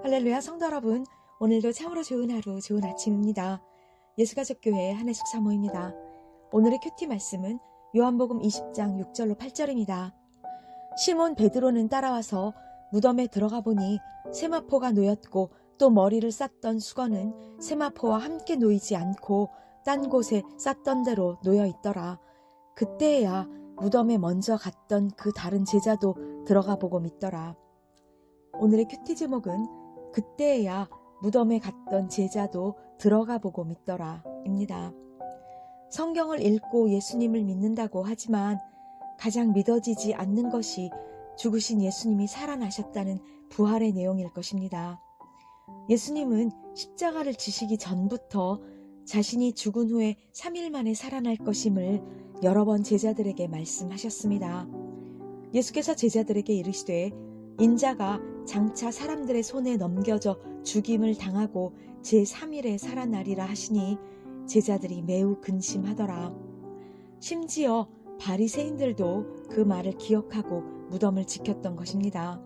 할렐루야 성도 여러분 오늘도 참으로 좋은 하루 좋은 아침입니다. 예수가족교회 한혜숙 사모입니다. 오늘의 큐티 말씀은 요한복음 20장 6절로 8절입니다. 시몬 베드로는 따라와서 무덤에 들어가 보니 세마포가 놓였고 또 머리를 쌌던 수건은 세마포와 함께 놓이지 않고 딴 곳에 쌌던 대로 놓여 있더라. 그때야 무덤에 먼저 갔던 그 다른 제자도 들어가 보고 믿더라. 오늘의 큐티 제목은 그때야 무덤에 갔던 제자도 들어가 보고 믿더라 입니다. 성경을 읽고 예수님을 믿는다고 하지만 가장 믿어지지 않는 것이 죽으신 예수님이 살아나셨다는 부활의 내용일 것입니다. 예수님은 십자가를 지시기 전부터 자신이 죽은 후에 3일 만에 살아날 것임을 여러 번 제자들에게 말씀하셨습니다. 예수께서 제자들에게 이르시되 인자가 장차 사람들의 손에 넘겨져 죽임을 당하고 제3일에 살아나리라 하시니 제자들이 매우 근심하더라. 심지어 바리새인들도 그 말을 기억하고 무덤을 지켰던 것입니다.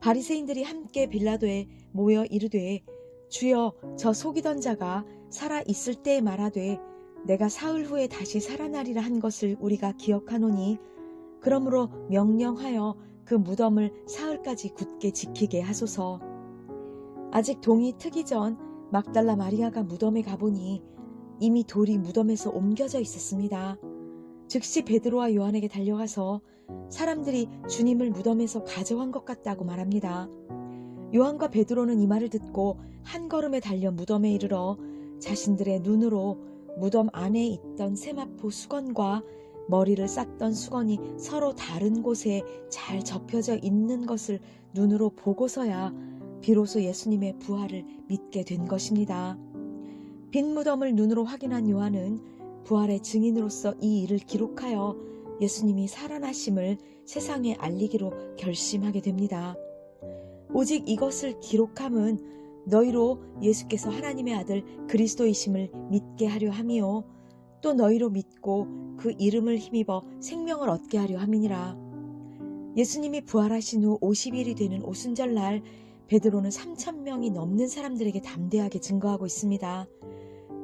바리새인들이 함께 빌라도에 모여 이르되 주여 저 속이던 자가 살아 있을 때에 말하되 내가 사흘 후에 다시 살아나리라 한 것을 우리가 기억하노니 그러므로 명령하여 그 무덤을 사흘까지 굳게 지키게 하소서. 아직 동이 트기 전 막달라 마리아가 무덤에 가보니 이미 돌이 무덤에서 옮겨져 있었습니다. 즉시 베드로와 요한에게 달려가서 사람들이 주님을 무덤에서 가져간 것 같다고 말합니다. 요한과 베드로는 이 말을 듣고 한 걸음에 달려 무덤에 이르러 자신들의 눈으로 무덤 안에 있던 세마포 수건과 머리를 쌌던 수건이 서로 다른 곳에 잘 접혀져 있는 것을 눈으로 보고서야 비로소 예수님의 부활을 믿게 된 것입니다. 빈 무덤을 눈으로 확인한 요한은 부활의 증인으로서 이 일을 기록하여 예수님이 살아나심을 세상에 알리기로 결심하게 됩니다. 오직 이것을 기록함은 너희로 예수께서 하나님의 아들 그리스도이심을 믿게 하려 함이요 또 너희로 믿고 그 이름을 힘입어 생명을 얻게 하려 함이니라. 예수님이 부활하신 후 50일이 되는 오순절 날 베드로는 3천 명이 넘는 사람들에게 담대하게 증거하고 있습니다.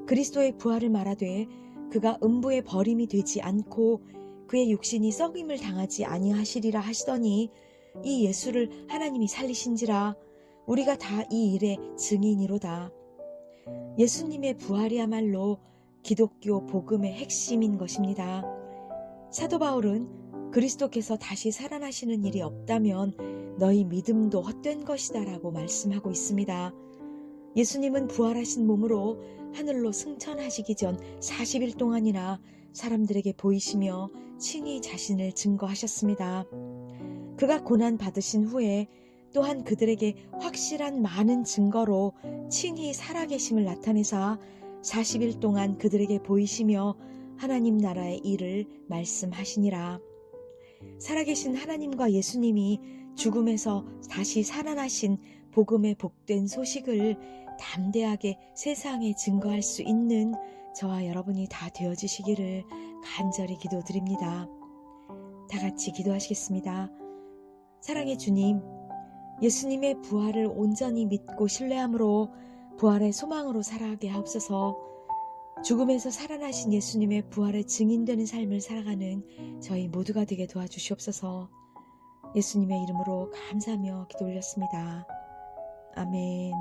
그리스도의 부활을 말하되 그가 음부에 버림이 되지 않고 그의 육신이 썩임을 당하지 아니하시리라 하시더니 이 예수를 하나님이 살리신지라 우리가 다 이 일의 증인이로다. 예수님의 부활이야말로 기독교 복음의 핵심인 것입니다. 사도 바울은 그리스도께서 다시 살아나시는 일이 없다면 너희 믿음도 헛된 것이다라고 말씀하고 있습니다. 예수님은 부활하신 몸으로 하늘로 승천하시기 전 40일 동안이나 사람들에게 보이시며 친히 자신을 증거하셨습니다. 그가 고난 받으신 후에 또한 그들에게 확실한 많은 증거로 친히 살아계심을 나타내사 40일 동안 그들에게 보이시며 하나님 나라의 일을 말씀하시니라. 살아계신 하나님과 예수님이 죽음에서 다시 살아나신 복음의 복된 소식을 담대하게 세상에 증거할 수 있는 저와 여러분이 다 되어주시기를 간절히 기도드립니다. 다 같이 기도하시겠습니다. 사랑의 주님, 예수님의 부활을 온전히 믿고 신뢰함으로 부활의 소망으로 살아가게 하옵소서 죽음에서 살아나신 예수님의 부활의 증인되는 삶을 살아가는 저희 모두가 되게 도와주시옵소서 예수님의 이름으로 감사하며 기도 올렸습니다. 아멘.